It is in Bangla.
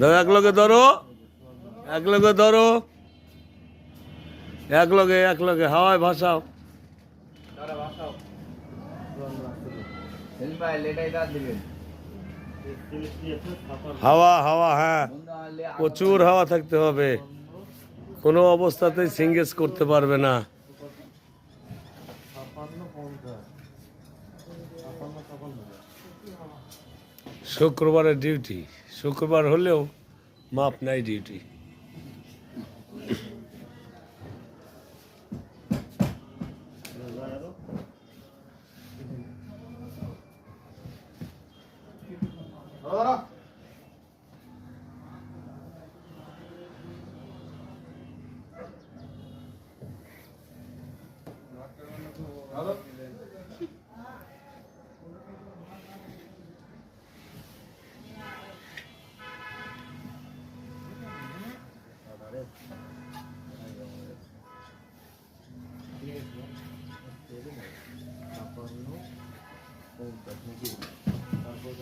ধরো এক লগে ধরো। এক লগে ধরো। এক লগে এক লগে। হাওয়ায় ভাসাও। হাওয়া হাওয়া হ্যাঁ। প্রচুর হাওয়া থাকতে হবে। কোনো অবস্থাতেই সিঙ্গেজ করতে পারবে না। শুক্রবারের ডিউটি শুক্রবার হলেও মাপ নাই ডিউটি Hello. ছাপ্পান্ন পঞ্চাশ তারপর